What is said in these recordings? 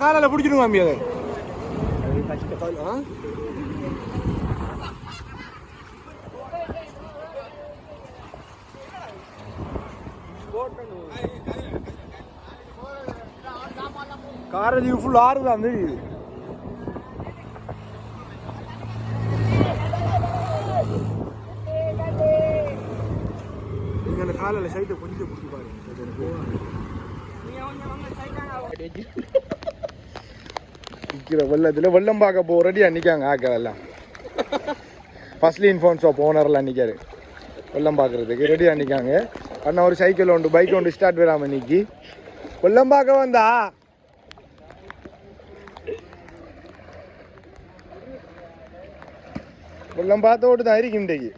காலால பிடிச்சிடுங்க அம்மி அதை. ஆ? காரதி ஃபுல் ஆறு தான் தெரியுது அந்த காலில் சைட்டை கொஞ்சம் பிடிச்சி பாருங்க. அது வெள்ளத்தில் வெள்ளம் பார்க்க போகிறடி அன்றைக்காங்க ஆக்கள் எல்லாம். ஃபர்ஸ்ட்லி இன்ஃபோன் ஷாப் ஓனர்லாம் வெள்ளம் பார்க்குறதுக்கு ரெடியாக அன்றைக்காங்க அண்ணா ஒரு சைக்கிள் உண்டு பைக் உண்டு ஸ்டார்ட் வராமல் நிற்கி வெள்ளம் பார்க்க வந்தா? வெள்ளம் விட்டு தான் இருக்கு இன்றைக்கு.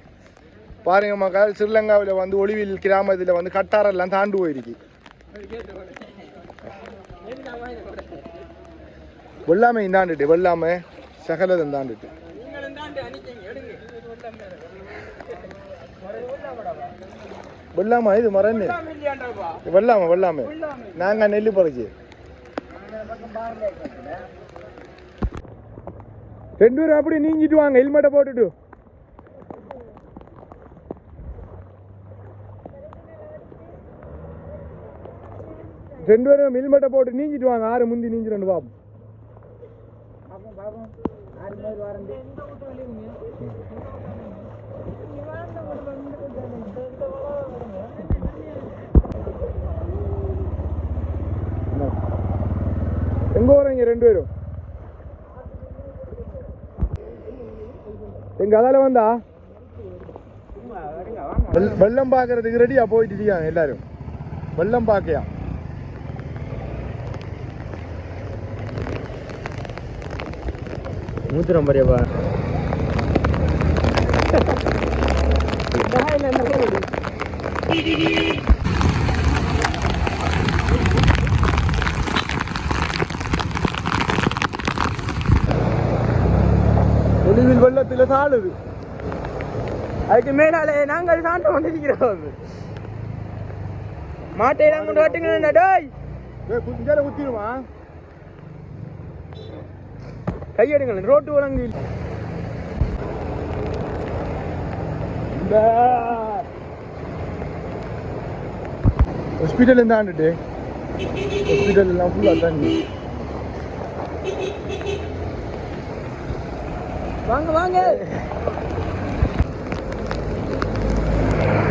பாருங்க மக்கள் ஸ்ரீலங்காவில் வந்து ஒளிவில் கிராமத்தில் வந்து கட்டாரெல்லாம் தாண்டு போயிருக்கு. வெள்ளாமை இந்தாண்டுட்டு வெள்ளாமை சகலதம் இந்தாண்டுட்டு. வெள்ளாமை இது மரன்னு. வெள்ளாமா வெள்ளாமை. நாங்கள் நெல் பறிச்சு. ரெண்டு பேரும் அப்படி நீங்கிட்டு வாங்க ஹெல்மெட்டை போட்டுட்டு. ரெண்டு பேரும் ஹெல்மெட்டை போட்டு நீங்கிட்டு வாங்க ஆறு முந்தி நீஞ்சி ரெண்டு பாப்போம் எங்க வரீங்க ரெண்டு பேரும்? எங்க அதால வந்தா? வெள்ளம் பாக்குறதுக்கு ரெடியா போயிட்டு எல்லாரும். வெள்ளம் பாக்கையா நூற்றி ரொம்ப ரூபா ஒளிவில் வெள்ளத்துல தாழுது அதுக்கு மேலாலே நாங்கள் சாண்டு வந்திருக்கிறோம் மாட்டை எல்லாம் கொண்டு வாட்டுங்க டோய். ஏய் குஞ்சால ஊத்திடுமா கையெடுங்கள். ரோட்டு வழங்கு இந்த ஹாஸ்பிட்டல் இருந்தாண்டுட்டு ஹாஸ்பிட்டல் எல்லாம் ஃபுல்லாக தண்ணி வாங்க வாங்க.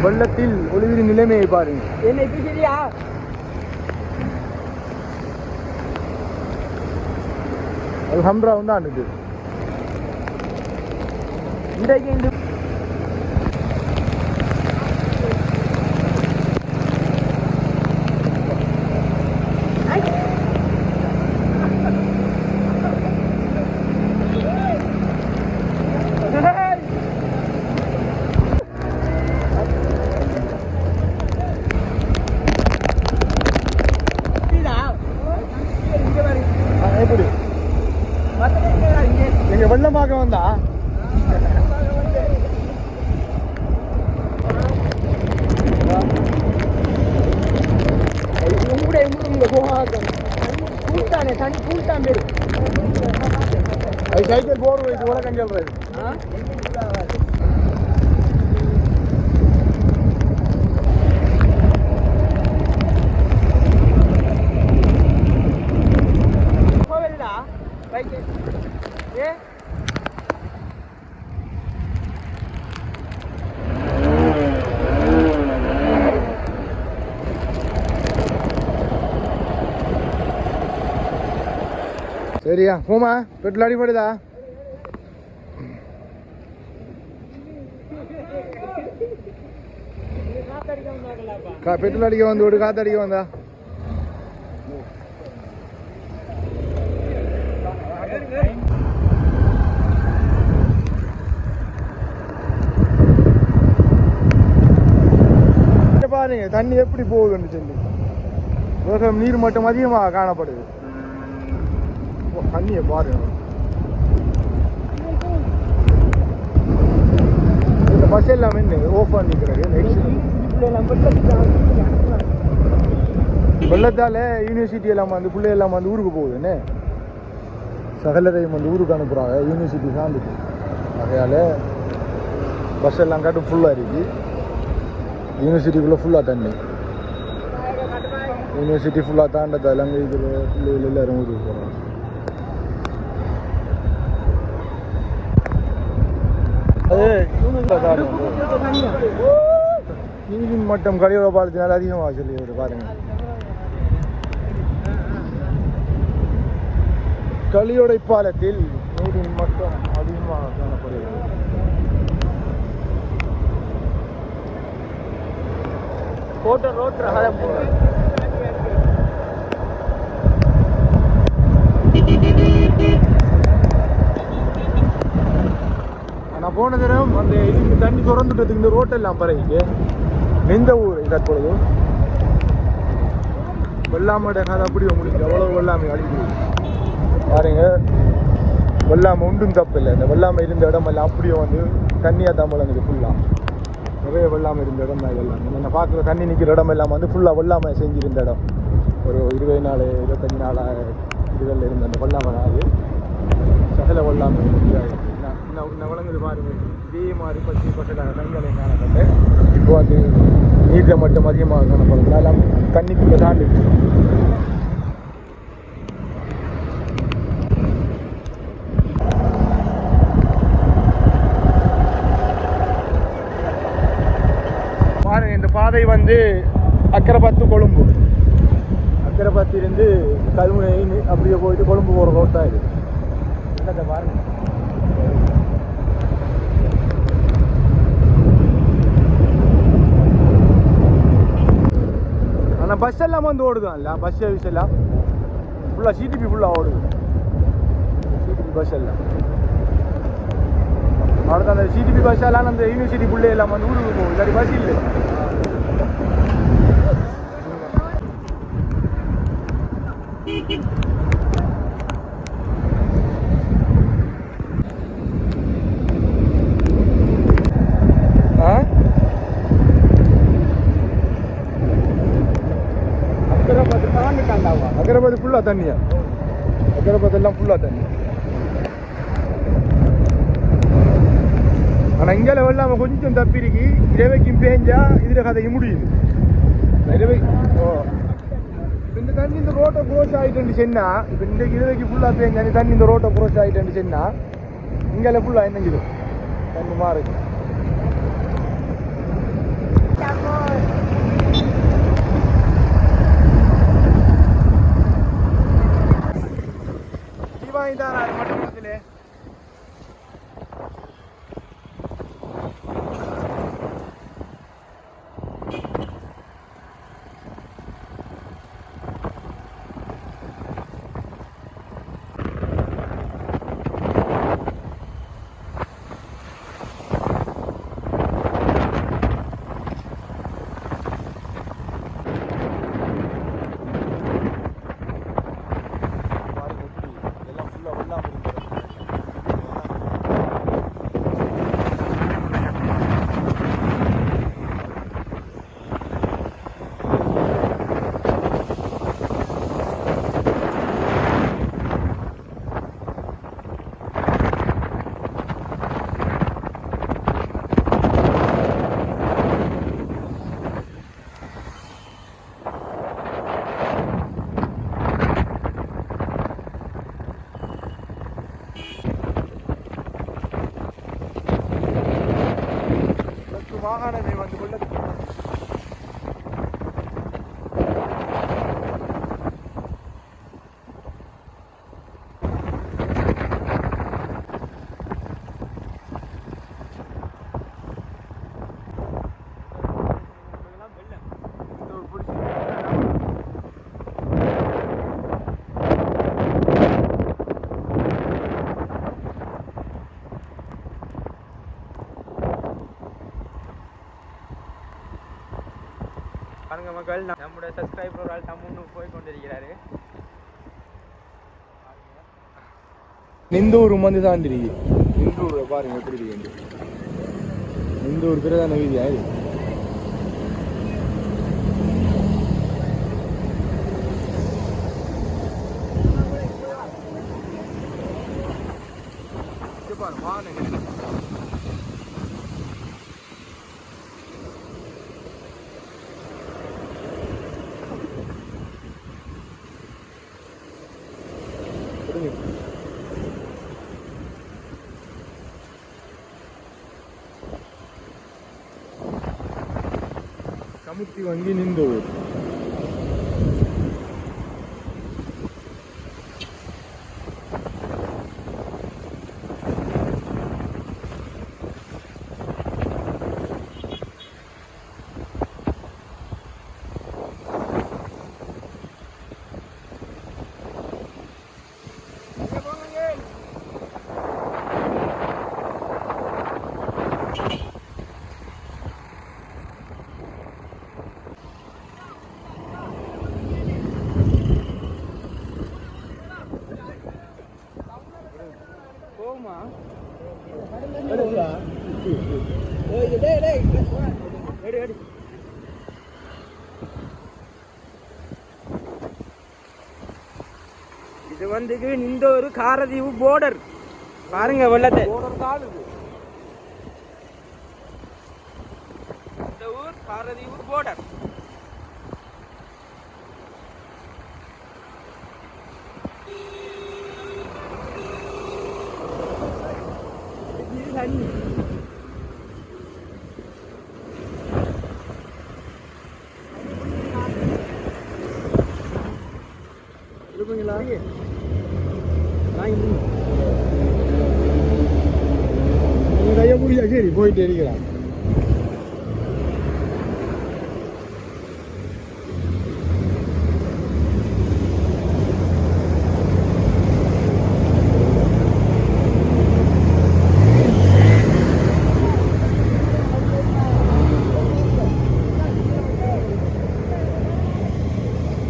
வெள்ளத்தில் ஒளிவின் நிலைமையை பாருங்க என்ன இப்படி சரியா அது ஹம்ரா இன்றைக்கு இந்த ஆ, எப்படி வெள்ளம் பார்க்க வந்தா? கூட்டானே தனி கூட்டான் பேரு. அது சைக்கிள் போர் வைத்து கூட கஞ்சல் சரியா? போமா பெட்ரோல் அடிப்படுதா கா பெட்ரோல் அடிக்க வந்து விடு காத்தடிக்க வந்தா. பாருங்க தண்ணி எப்படி போகுதுன்னு சொல்லி. வேகம் நீர் மட்டும் அதிகமாக காணப்படுது. தண்ணியை பாருங்க இந்த பஸ் எல்லாம் என்ன ஓஃப் பண்ணிக்கிறது வெள்ளத்தால யூனிவர்சிட்டி எல்லாம் வந்து பிள்ளை எல்லாம் வந்து ஊருக்கு போகுது என்ன சகலரையும் வந்து ஊருக்கு அனுப்புகிறாங்க யூனிவர்சிட்டி சார்ந்துட்டு ஆகையால் பஸ் எல்லாம் காட்டும் ஃபுல்லாக இருக்கு யூனிவர்சிட்டிக்குள்ளே ஃபுல்லாக தண்ணி யூனிவர்சிட்டி ஃபுல்லாக தாண்டது இலங்கை இதில் பிள்ளைகள் எல்லாரும் ஊருக்கு அது நீரின் மட்டம் கழிவுற பாலத்தினால் அதிகமாக சொல்லி வருது பாருங்க. களியோடை பாலத்தில் நீரின் மட்டம் அதிகமாக காணப்படுகிறது. போட்டோ ரோட் ரகம் நான் போன தடவை அந்த இதுக்கு தண்ணி திறந்துட்டதுக்கு இந்த ரோட்டெல்லாம் பறவைக்கு எந்த ஊர் தற்பொழுது வெள்ளாமோட கதை அப்படியே முடிஞ்சு அவ்வளோ வெள்ளாமை அழிஞ்சு பாருங்க. வெள்ளாமை உண்டும் தப்பு இல்லை இந்த வெள்ளாமை இருந்த இடமெல்லாம் அப்படியே வந்து தண்ணியாக தான் வழங்குது ஃபுல்லாக நிறைய வெள்ளாமை இருந்த இடம் தான் இதெல்லாம். நம்ம பார்க்குற தண்ணி நிற்கிற இடம் எல்லாம் வந்து ஃபுல்லாக வெள்ளாமை செஞ்சிருந்த இடம். ஒரு இருபது நாள் இருபத்தஞ்சி நாளாக இதுகளில் இருந்த அந்த வெள்ளாமை தான் அது சகல வெள்ளாமை இன்னும் வழங்குது பாருங்க இதே மாதிரி பச்சை பக்கத்தில் தங்களை காணப்பட்டு இப்போ அது நீரில் மட்டும் அதிகமாக காணப்படுது எல்லாம் தண்ணிக்குள்ளே தாண்டி பாருங்க இந்த பாதை வந்து அக்கரபத்து கொழும்பு. அக்கரைப்பத்து இருந்து கல்முனை அப்படியே போயிட்டு கொழும்பு போகிற ரோட் தான் இது என்னத்தை பாருங்க ஆனால் பஸ் எல்லாம் வந்து ஓடுதான்ல பஸ் சர்வீஸ் எல்லாம் ஃபுல்லாக சிடிபி ஃபுல்லாக ஓடுது. சிடிபி பஸ் எல்லாம். அவ்வளோதான் அந்த சிடிபி பஸ் எல்லாம் அந்த யூனிவர்சிட்டி புள்ளே எல்லாம் வந்து ஊருக்கு போகும் இல்லாட்டி பஸ் இல்லை. ஆ ஃபுல்லாக தண்ணியா அகரபதி எல்லாம் ஃபுல்லாக தண்ணி ஆனால் இங்கே வெள்ளாம கொஞ்சம் தப்பிருக்கு இரவைக்கும் பேஞ்சா இதில் கதை முடியுது இரவை ஓ இந்த தண்ணி இந்த ரோட்டை க்ரோஸ் ஆகிட்டு சென்னா இப்போ இந்த இரவைக்கு ஃபுல்லாக பேஞ்சா இந்த தண்ணி இந்த ரோட்டை க்ரோஸ் ஆகிட்டு சென்னா இங்கே ஃபுல்லாக என்னங்குது தண்ணி மாறு வாங்கி கிழக்கு மாகாணமே வந்து வெள்ளத்துக்கு மக்கள் நம்முடைய சப்ஸ்கிரைபர் ஒரு ஆள் தம்முன்னு போய் கொண்டிருக்கிறாரு நிந்தூர் வந்து தாண்டி இருக்கு நிந்தூர் பாருங்க எப்படி இருக்கு நிந்தூர் பிரதான வீதியா இது பாரு 이건 1인도 இது வந்து இந்த ஒரு காரதீவு போர்டர் பாருங்க வெள்ளத்தை. இந்த ஊர் காரதீவு போர்டர் நீங்க சரி போயிட்டு இருக்கிறான்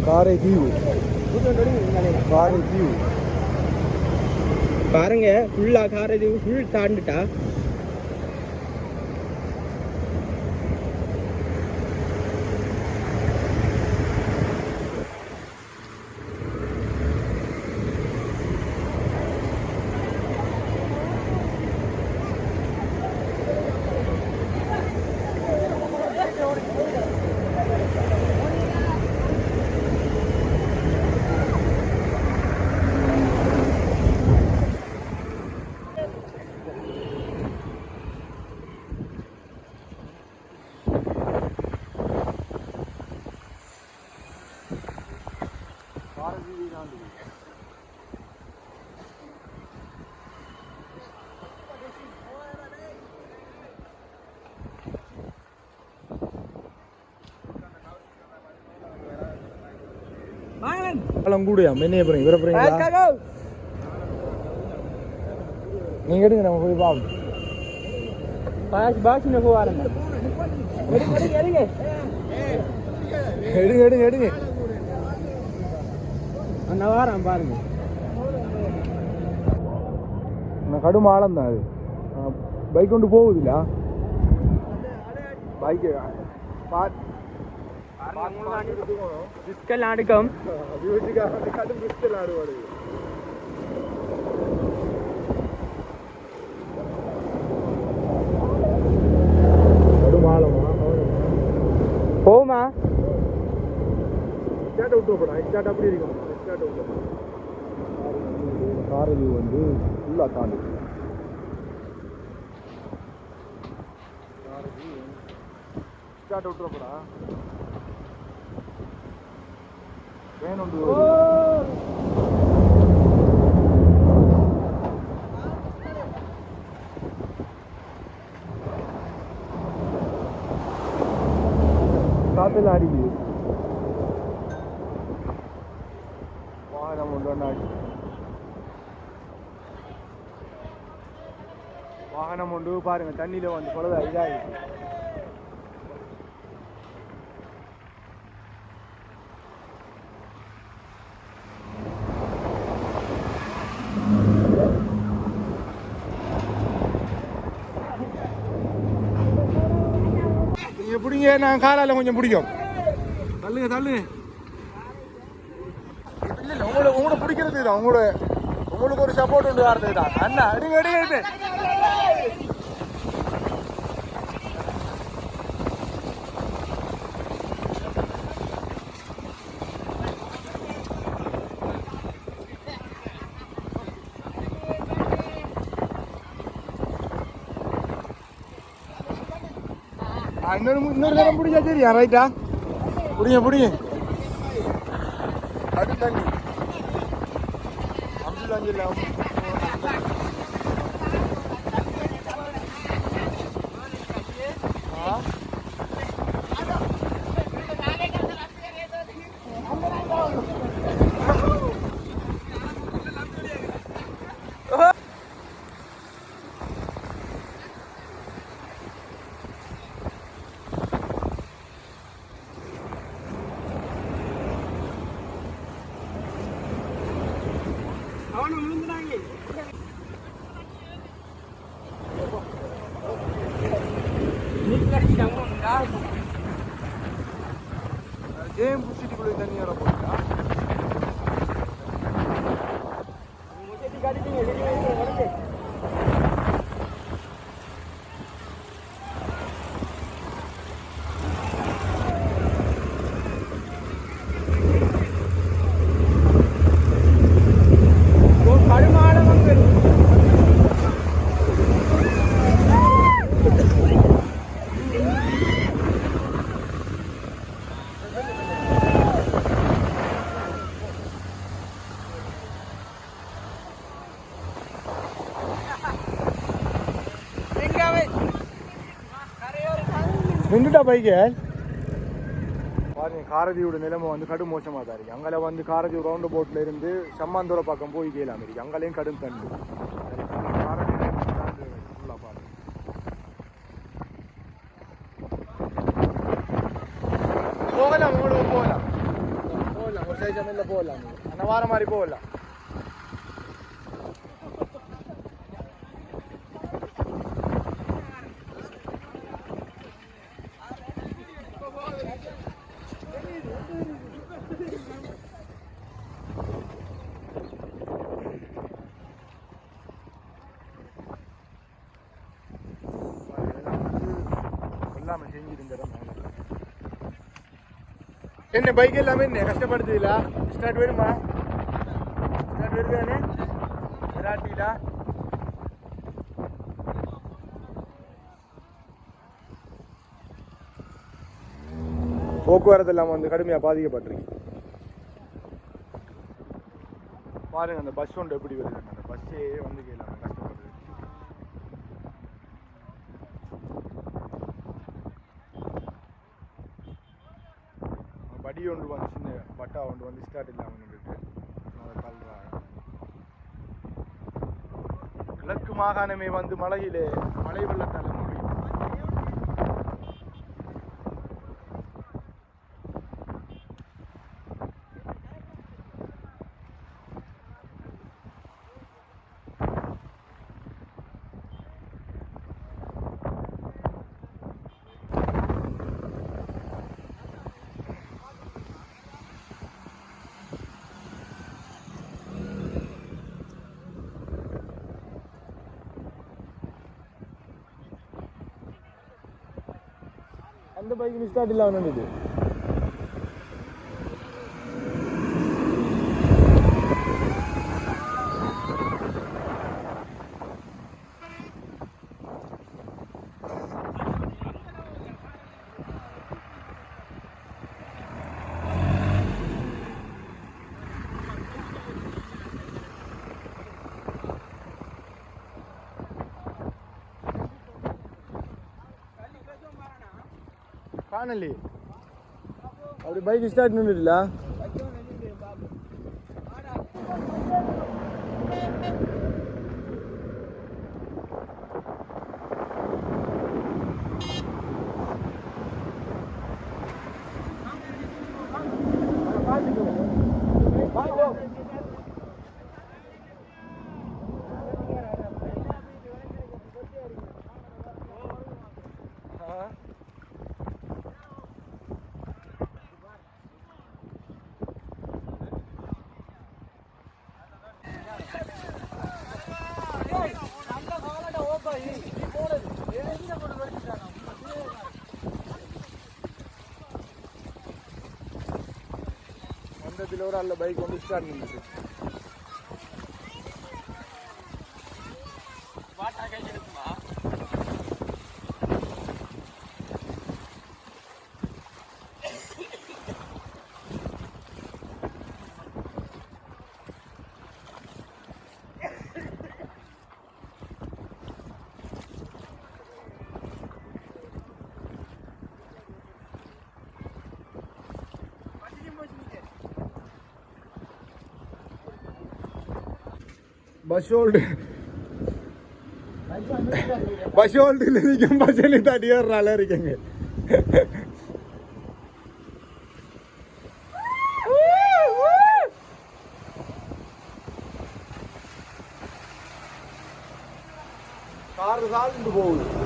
காரை தீவு காரை தீவு பாருங்க ஃபுல்லா காரதீவு ஃபுல் தாண்டுட்டா. காலம் கூடயா மென்னைய போறீங்க இவரை போறீங்களா நீங்க எடுங்க நம்ம போய் பார்ப்போம். பாஸ் பாஸ் என்ன போவாருங்க எடுங்க எடுங்க எடுங்க. எடுங்க அந்த வாரம் பாருங்க. கடும் ஆழம் தான் அது. பைக் கொண்டு போகுதுல்ல? பைக்கு ரிஸ்கெல்லாம் அடுக்கும் கடும் பிஸ்டல் ஆடுவாடு கடும் ஆழமா போகுமா விட்டு போடா ஸ்டார்ட் அப்படி இருக்கும் ஸ்டார்ட் விட்டு கார் இது வந்து ஃபுல்லாக தாண்டி ஸ்டார்ட் விட்டுறப்படா காத்துல அடிக்குது வாகனம் ஒன்று ஒன்று வாகனம் ஒன்று. பாருங்க தண்ணியில வந்து பழுதா இதாகிடுச்சு பிடிங்க நான் காலால கொஞ்சம் பிடிக்கும். தள்ளுங்க தள்ளுங்க. இல்ல உங்களோட உங்களோட பிடிக்கிறது இது அவங்களோட உங்களுக்கு ஒரு சப்போர்ட் உண்டு வார்த்தை தான். அண்ணா எடுங்க எடுங்க இன்னொரு இன்னொரு நேரம் பிடிச்சா சரியா ரைட்டா பிடிங்க பிடிங்க. அது தண்ணி. அப்துல் அஞ்சில் நானும் பைக்கு பாருங்க காரதியோட நிலைமை வந்து கடும் மோசமாக தான் இருக்கு. அங்கே வந்து காரதி ரவுண்டு போட்டில் இருந்து சம்மாந்தோர பக்கம் போய் கேளாம இருக்குது அங்கேயும் கடும் தண்ணி காரதி ஃபுல்லாக பாருங்க போகலாம். போகலாம் போகலாம் ஒரு சைஸ் போகலாம். அந்த வாரம் மாதிரி போகலாம் எல்லாமே செஞ்சிருந்த இடம் என்ன பைக் எல்லாமே என்ன? கஷ்டப்படுத்துதா ஸ்டார்ட் வருமா ஸ்டார்ட் வருதானே விராட்டிலா போக்குவரத்து இல்லாமல் வந்து கடுமையாக பாதிக்கப்பட்டிருக்கு. பாருங்க அந்த பஸ் ஒன்று எப்படி வருது? அந்த பஸ்ஸே வந்து கேட்கலாம் படி ஒன்று வந்து பட்டா ஒன்று வந்து ஸ்டார்ட் இல்லாமல் நின்றுட்டு தள்ளுறாங்க கிழக்கு மாகாணமே வந்து மலையிலே மலை வெள்ளத்தால் மூழ்கி அந்த பைக் ஸ்டார்ட் காணலி அப்படி பைக் ஸ்டார்ட் நின்றுல பக்கத்தில் ஒரு அல்ல பைக் வந்து ஸ்டார்ட் பண்ணிட்டு பஸ் ஹோல்டு பஸ் ஹோல்டில் நிற்கும் பஸ்ஸில் தடி ஏறால இருக்கேங்க. காரு சால்ந்து போகுது.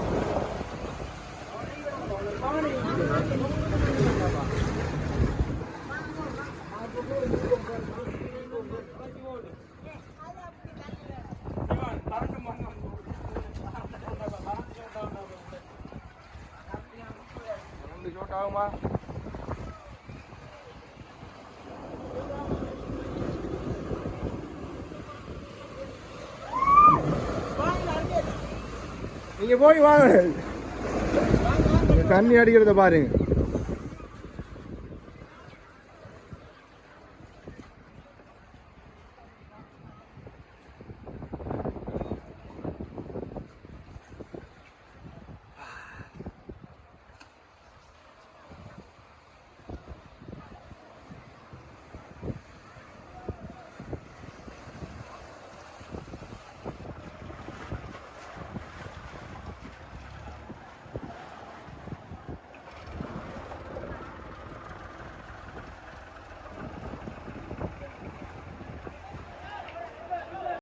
நீங்க போய் வாங்க. தண்ணி அடிக்கிறத பாருங்க.